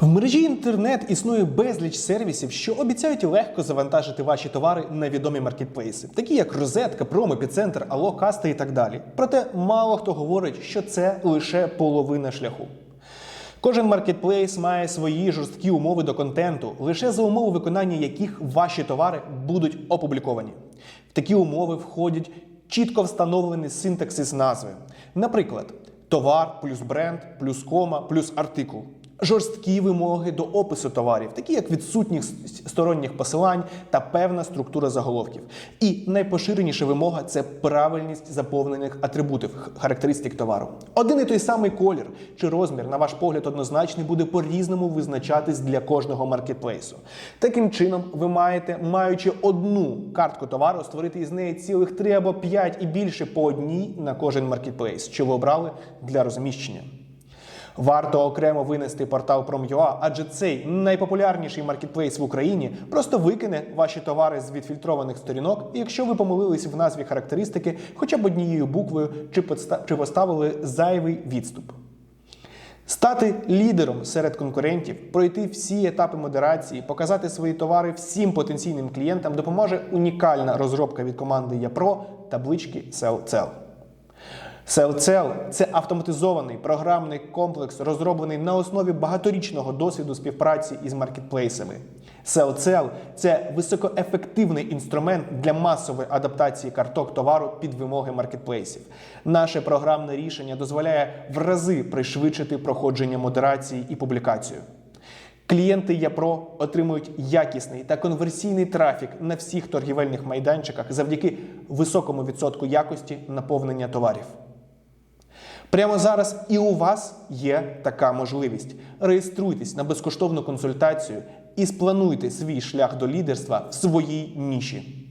В мережі інтернет існує безліч сервісів, що обіцяють легко завантажити ваші товари на відомі маркетплейси, такі як Розетка, Пром, Епіцентр, Алло, Каста і так далі. Проте мало хто говорить, що це лише половина шляху. Кожен маркетплейс має свої жорсткі умови до контенту, лише за умови виконання яких ваші товари будуть опубліковані. В такі умови входять чітко встановлений синтаксис назви. Наприклад, товар плюс бренд, плюс кома, плюс артикул. Жорсткі вимоги до опису товарів, такі як відсутність сторонніх посилань та певна структура заголовків. І найпоширеніша вимога це правильність заповнених атрибутів характеристик товару. Один і той самий колір чи розмір, на ваш погляд, однозначний, буде по-різному визначатись для кожного маркетплейсу. Таким чином, ви маєте, маючи одну картку товару, створити із неї цілих три або п'ять і більше по одній на кожен маркетплейс, що ви обрали для розміщення. Варто окремо винести портал Prom.ua, адже цей найпопулярніший маркетплейс в Україні просто викине ваші товари з відфільтрованих сторінок, І якщо ви помилились в назві характеристики хоча б однією буквою чи поставили зайвий відступ. Стати лідером серед конкурентів, пройти всі етапи модерації, показати свої товари всім потенційним клієнтам допоможе унікальна розробка від команди Yapro таблички SellCell. SellCell – це автоматизований програмний комплекс, розроблений на основі багаторічного досвіду співпраці із маркетплейсами. SellCell – це високоефективний інструмент для масової адаптації карток товару під вимоги маркетплейсів. Наше програмне рішення дозволяє в рази пришвидшити проходження модерації і публікацію. Клієнти Япро отримують якісний та конверсійний трафік на всіх торгівельних майданчиках завдяки високому відсотку якості наповнення товарів. Прямо зараз і у вас є така можливість. Реєструйтесь на безкоштовну консультацію і сплануйте свій шлях до лідерства в своїй ніші.